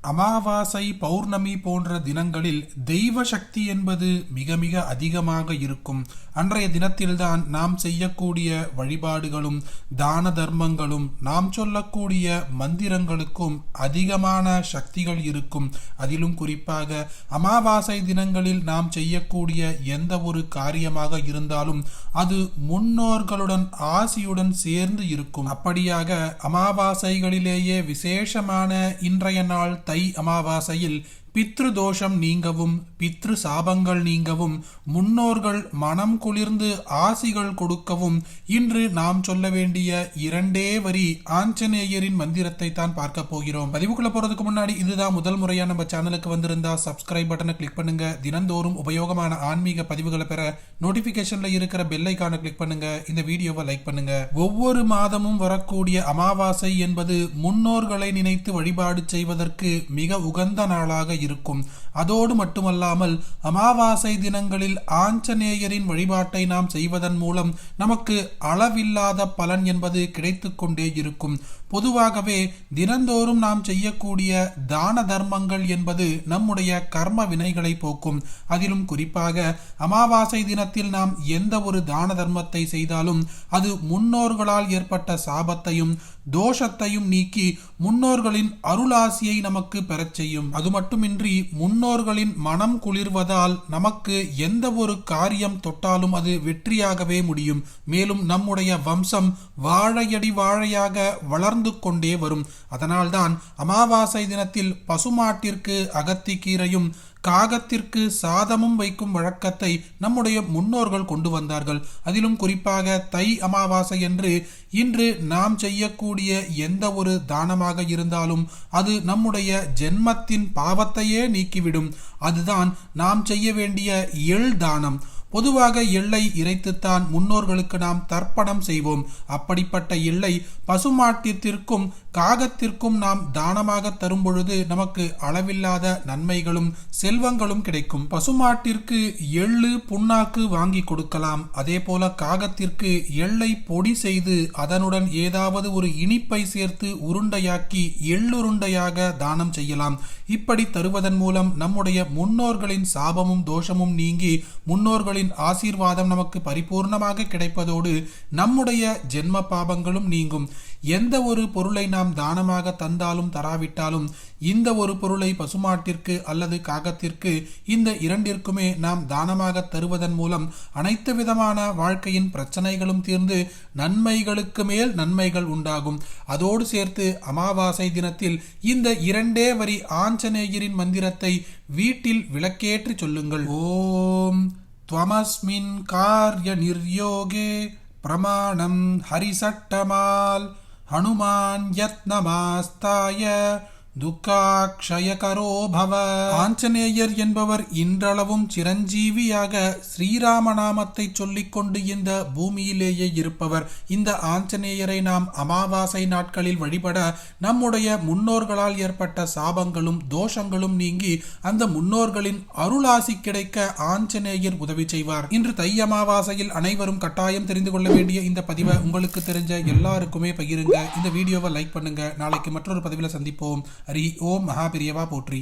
அமாவாசை பௌர்ணமி போன்ற தினங்களில் தெய்வ சக்தி என்பது மிக மிக அதிகமாக இருக்கும். அன்றைய தினத்தில்தான் நாம் செய்யக்கூடிய வழிபாடுகளும் தான தர்மங்களும் நாம் சொல்லக்கூடிய மந்திரங்களுக்கும் அதிகமான சக்திகள் இருக்கும். அதிலும் குறிப்பாக அமாவாசை தினங்களில் நாம் செய்யக்கூடிய எந்த ஒரு காரியமாக இருந்தாலும் அது முன்னோர்களுடன் ஆசியுடன் சேர்ந்து இருக்கும். அப்படியாக அமாவாசைகளிலேயே விசேஷமான இன்றைய நாள் தை அமாவாசையில் பித்ரு தோஷம் நீங்கவும் பித்ரு சாபங்கள் நீங்கவும் முன்னோர்கள் மனம் குளிர்ந்து ஆசிகள் கொடுக்கவும் இன்று நாம் சொல்ல வேண்டிய இரண்டே வரி ஆஞ்சநேயரின் மந்திரத்தை தான் பார்க்க போகிறோம். பதிவுக்குள்ள போறதுக்கு முன்னாடி இதுதான் முதல் முறையா நம்ம சேனலுக்கு வந்திருந்தா சப்ஸ்கிரைப் பட்டனை கிளிக் பண்ணுங்க. தினந்தோறும் உபயோகமான ஆன்மீக பதிவுகளை பெற நோட்டிபிகேஷன்ல இருக்கிற பெல் ஐக்கானை கிளிக் பண்ணுங்க. இந்த வீடியோவை லைக் பண்ணுங்க. ஒவ்வொரு மாதமும் வரக்கூடிய அமாவாசை என்பது முன்னோர்களை நினைத்து வழிபாடு செய்வதற்கு மிக உகந்த நாளாக இருக்கும். அதோடு மட்டுமல்லாமல் அமாவாசை தினங்களில் ஆஞ்சநேயரின் வழிபாட்டை நாம் செய்வதன் மூலம் நமக்கு அளவில்லாத பலன் என்பது கிடைத்து கொண்டே இருக்கும். பொதுவாகவே தினந்தோறும் நாம் செய்யக்கூடிய தான தர்மங்கள் என்பது நம்முடைய கர்ம வினைகளை போக்கும். அதிலும் குறிப்பாக அமாவாசை தினத்தில் நாம் எந்த ஒரு தான தர்மத்தை செய்தாலும் அது முன்னோர்களால் ஏற்பட்ட சாபத்தையும் தோஷத்தையும் நீக்கி முன்னோர்களின் அருளாசியை நமக்கு பெறச் செய்யும். அது மட்டுமின்றி முன் முன்னோர்களின் மனம் குளிர்வதால் நமக்கு எந்த ஒரு காரியம் தொட்டாலும் அது வெற்றியாகவே முடியும். மேலும் நம்முடைய வம்சம் வாழையடி வாழையாக வளர்ந்து கொண்டே வரும். அதனால்தான் அமாவாசை தினத்தில் பசுமாட்டிற்கு அகத்திக்கீரையும் காகத்திற்கு சாதமும் வைக்கும் வழக்கத்தை நம்முடைய முன்னோர்கள் கொண்டு வந்தார்கள். அதிலும் குறிப்பாக தை அமாவாசை என்று இன்று நாம் செய்யக்கூடிய எந்த ஒரு தானமாக இருந்தாலும் அது நம்முடைய ஜென்மத்தின் பாவத்தையே நீக்கிவிடும். அதுதான் நாம் செய்ய வேண்டிய எள் தானம். பொதுவாக எள்ளை இறைத்துத்தான் முன்னோர்களுக்கு நாம் தர்ப்பணம் செய்வோம். அப்படிப்பட்ட எள்ளை பசுமாட்டிற்கும் காகத்திற்கும் நாம் தானமாக தரும் பொழுது நமக்கு அளவில்லாத நன்மைகளும் செல்வங்களும் கிடைக்கும். பசுமாட்டிற்கு எள்ளு புண்ணாக்கு வாங்கி கொடுக்கலாம். அதே போல காகத்திற்கு எள்ளை பொடி செய்து அதனுடன் ஏதாவது ஒரு இனிப்பை சேர்த்து உருண்டையாக்கி எள்ளுருண்டையாக தானம் செய்யலாம். இப்படி தருவதன் மூலம் நம்முடைய முன்னோர்களின் சாபமும் தோஷமும் நீங்கி முன்னோர்களின் ஆசீர்வாதம் நமக்கு பரிபூர்ணமாக கிடைப்பதோடு நம்முடைய ஜென்ம பாபங்களும் நீங்கும். எந்த ஒரு பொருளை நாம் தானமாக தந்தாலும் தராவிட்டாலும் இந்த ஒரு பொருளை பசுமாட்டிற்கு அல்லது காகத்திற்கு இந்த இரண்டிற்குமே நாம் தானமாக தருவதன் மூலம் அனைத்து விதமான வாழ்க்கையின் பிரச்சனைகளும் தீர்ந்து நன்மைகளுக்கு மேல் நன்மைகள் உண்டாகும் அதோடு சேர்த்து அமாவாசை தினத்தில் இந்த இரண்டே வரி ஆஞ்சநேயரின் மந்திரத்தை வீட்டில் விளக்கேற்றி சொல்லுங்கள் ஓம் त्वमस्मिन् कार्यनिर्योगे प्रमाणं हरिसट्टमाल् हनुमान् यत्नमास्ताय துக்காக்ஷயகரோ பவ. ஆஞ்சநேயர் என்பவர் இன்றளவும் சிரஞ்சீவியாக ஸ்ரீராமநாமத்தை சொல்லிக்கொண்டு இந்த பூமியிலேயே இருப்பவர். இந்த ஆஞ்சநேயரை நாம் அமாவாசை நாட்களில் வழிபட நம்முடைய முன்னோர்களால் ஏற்பட்ட சாபங்களும் தோஷங்களும் நீங்கி அந்த முன்னோர்களின் அருளாசி கிடைக்க ஆஞ்சநேயர் உதவி செய்வார். இன்று தை அமாவாசையில் அனைவரும் கட்டாயம் தெரிந்து கொள்ள வேண்டிய இந்த பதிவை உங்களுக்கு தெரிஞ்ச எல்லாருக்குமே பகிருங்க. இந்த வீடியோவை லைக் பண்ணுங்க. நாளைக்கு மற்றொரு பதிவில் சந்திப்போம். ஹரி ஓம் மகாபிரியவா போற்றி.